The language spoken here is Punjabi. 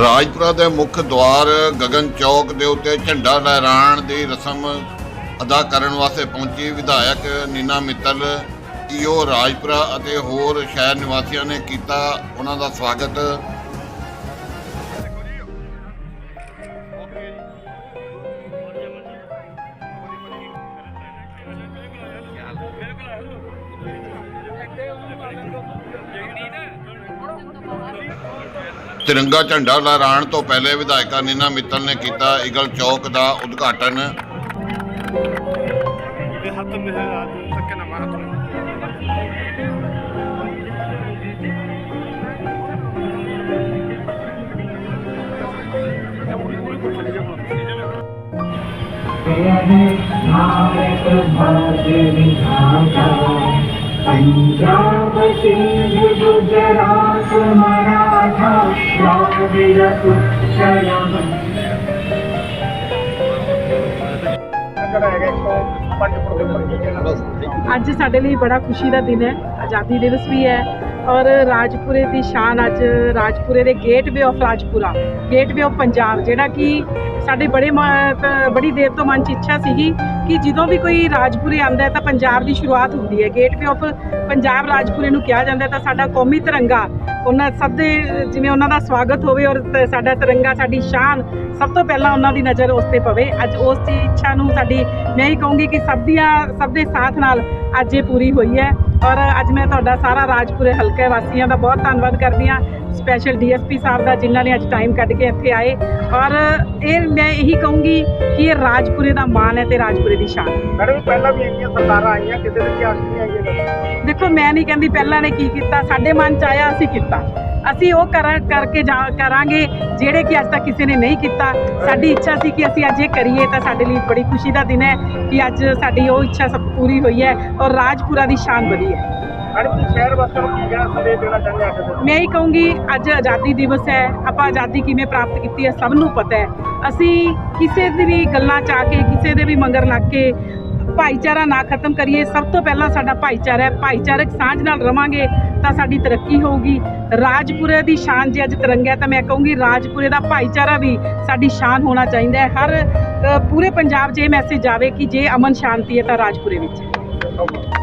ਰਾਜਪੁਰਾ ਦੇ ਮੁੱਖ ਦੁਆਰ ਗਗਨ ਚੌਕ ਦੇ ਉੱਤੇ ਝੰਡਾ ਲਹਿਰਾਣ ਦੀ ਰਸਮ ਅਦਾ ਕਰਨ ਵਾਸਤੇ ਪਹੁੰਚੀ ਵਿਧਾਇਕ ਨੀਨਾ ਮਿੱਤਲ। ਈਓ ਰਾਜਪੁਰਾ ਅਤੇ ਹੋਰ ਸ਼ਹਿਰ ਨਿਵਾਸੀਆਂ ਨੇ ਕੀਤਾ ਉਹਨਾਂ ਦਾ ਸਵਾਗਤ। ਤਿਰੰਗਾ ਝੰਡਾ ਲਹਿਰਾਣ ਤੋਂ ਪਹਿਲੇ ਵਿਧਾਇਕਾ ਨੀਨਾ ਮਿੱਤਲ ਨੇ ਕੀਤਾ ਈਗਲ ਚੌਕ ਦਾ ਉਦਘਾਟਨ। ਇਹ ਹੱਥ ਮੇਰੇ ਰਾਤ ਤੱਕ ਨਾ ਮਾਰ भारत भाग्य विधाता पंजाब सिंध गुजरात मराठा द्राविड उत्कलम ਕਿਹੜਾ ਹੈਗਾ 105 ਫੁੱਟ ਦੇ ਉੱਪਰ ਕੀ ਕਹਿਣਾ ਅੱਜ ਸਾਡੇ ਲਈ ਬੜਾ ਖੁਸ਼ੀ ਦਾ ਦਿਨ ਹੈ ਆਜ਼ਾਦੀ ਦਿਵਸ ਵੀ ਹੈ ਔਰ ਰਾਜਪੁਰੇ ਦੀ ਸ਼ਾਨ ਅੱਜ ਰਾਜਪੁਰੇ ਦੇ gateway of Rajpura. Gateway of Punjab, ਜਿਹੜਾ ਕਿ ਸਾਡੇ ਬੜੇ ਮ- ਬੜੀ ਦੇਰ ਤੋਂ ਮਨ 'ਚ ਇੱਛਾ ਸੀਗੀ ਕਿ ਜਦੋਂ ਵੀ ਕੋਈ ਰਾਜਪੁਰੇ ਆਂਦਾ ਤਾਂ ਪੰਜਾਬ ਦੀ ਸ਼ੁਰੂਆਤ ਹੁੰਦੀ ਹੈ। ਗੇਟਵੇ ਆਫ ਪੰਜਾਬ ਰਾਜਪੁਰੇ ਨੂੰ ਕਿਹਾ ਜਾਂਦਾ ਤਾਂ ਸਾਡਾ ਕੌਮੀ ਤਿਰੰਗਾ, ਉਹਨਾਂ ਸਭ ਦੇ, ਜਿਵੇਂ ਉਹਨਾਂ ਦਾ ਸਵਾਗਤ ਹੋਵੇ ਔਰ ਤ- ਸਾਡਾ ਤਿਰੰਗਾ, ਸਾਡੀ ਸ਼ਾਨ ਸਭ ਤੋਂ ਪਹਿਲਾਂ ਉਹਨਾਂ ਦੀ ਨਜ਼ਰ ਉਸ ਤੇ ਪਵੇ। ਅੱਜ ਉਸ ਦੀ ਇੱਛਾ ਨੂੰ ਸਾਡੀ, ਮੈਂ ਹੀ ਕਹੂੰਗੀ ਕਿ ਸਭ ਦੀਆਂ, ਸਭ ਦੇ ਸਾਥ ਨਾਲ ਅੱਜ ਇਹ ਪੂਰੀ ਹੋਈ ਹੈ। ਔਰ ਅੱਜ ਮੈਂ ਤੁਹਾਡਾ ਸਾਰਾ ਰਾਜਪੁਰੇ ਹਲਕੇ ਵਾਸੀਆਂ ਦਾ ਬਹੁਤ ਧੰਨਵਾਦ ਕਰਦੀ ਹਾਂ। ਸਪੈਸ਼ਲ ਡੀਐਸਪੀ ਸਾਹਿਬ ਦਾ ਜਿਨ੍ਹਾਂ ਨੇ ਅੱਜ ਟਾਈਮ ਕੱਢ ਕੇ ਇੱਥੇ ਆਏ। ਔਰ ਇਹ ਮੈਂ ਇਹੀ ਕਹੂੰਗੀ ਕਿ ਇਹ ਰਾਜਪੁਰੇ ਦਾ ਮਾਣ ਹੈ ਤੇ ਰਾਜਪੁਰੇ ਦੀ ਸ਼ਾਨ। ਮੈਡਮ ਪਹਿਲਾਂ ਵੀ ਇੰਨੀਆਂ ਸਰਕਾਰਾਂ ਆਈਆਂ ਕਿਸੇ ਦੇ ਇਤਿਹਾਸ ਨਹੀਂ ਆਈਆਂ ਦੇਖੋ ਮੈਂ ਨਹੀਂ ਕਹਿੰਦੀ ਪਹਿਲਾਂ ਨੇ ਕੀ ਕੀਤਾ ਸਾਡੇ ਮਨ ਚ ਆਇਆ ਅਸੀਂ ਕੀਤਾ। ਅਸੀਂ ਉਹ ਕਰਾਂ ਕਰਕੇ ਜਾ- ਕਰਾਂਗੇ ਜਿਹੜੇ ਕਿ ਅੱਜ ਤੱਕ ਕਿਸੇ ਨੇ ਨਹੀਂ ਕੀਤਾ। ਸਾਡੀ ਇੱਛਾ ਸੀ ਕਿ ਅਸੀਂ ਅੱਜ ਇਹ ਕਰੀਏ ਤਾਂ ਸਾਡੇ ਲਈ ਬੜੀ ਖੁਸ਼ੀ ਦਾ ਦਿਨ ਹੈ ਕਿ ਅੱਜ ਸਾਡੀ ਉਹ ਇੱਛਾ ਸਭ ਪੂਰੀ ਹੋਈ ਹੈ ਔਰ ਰਾਜਪੁਰਾ ਦੀ ਸ਼ਾਨ ਵਧੀ ਹੈ। ਮੈਂ ਹੀ ਕਹੂੰਗੀ ਅੱਜ ਆਜ਼ਾਦੀ ਦਿਵਸ ਹੈ ਆਪਾਂ ਆਜ਼ਾਦੀ ਕਿਵੇਂ ਪ੍ਰਾਪਤ ਕੀਤੀ ਹੈ ਸਭ ਨੂੰ ਪਤਾ ਹੈ। ਅਸੀਂ ਕਿਸੇ ਦੀ ਵੀ ਗੱਲਾਂ ਚ ਕੇ ਕਿਸੇ ਦੇ ਵੀ ਮੰਗਰ ਲੱਗ ਕੇ ਭਾਈਚਾਰਾ ਨਾ ਖਤਮ ਕਰੀਏ ਸਭ ਤੋਂ ਪਹਿਲਾਂ ਸਾਡਾ ਭਾਈਚਾਰਾ ਹੈ। ਭਾਈਚਾਰਕ ਸਾਂਝ ਨਾਲ ਰਵਾਂਗੇ। ਤਾਂ ਸਾਡੀ ਤਰੱਕੀ ਹੋਊਗੀ। ਰਾਜਪੁਰੇ ਦੀ ਸ਼ਾਨ ਜੇ ਅੱਜ ਤਿਰੰਗਾ ਹੈ ਤਾਂ ਮੈਂ ਕਹੂੰਗੀ ਰਾਜਪੁਰੇ ਦਾ ਭਾਈਚਾਰਾ ਵੀ ਸਾਡੀ ਸ਼ਾਨ ਹੋਣਾ ਚਾਹੀਦਾ ਹੈ। ਹਰ ਪੂਰੇ ਪੰਜਾਬ 'ਚ ਇਹ ਮੈਸੇਜ ਜਾਵੇ ਕਿ ਜੇ ਅਮਨ ਸ਼ਾਂਤੀ ਹੈ ਤਾਂ ਰਾਜਪੁਰੇ ਵਿੱਚ।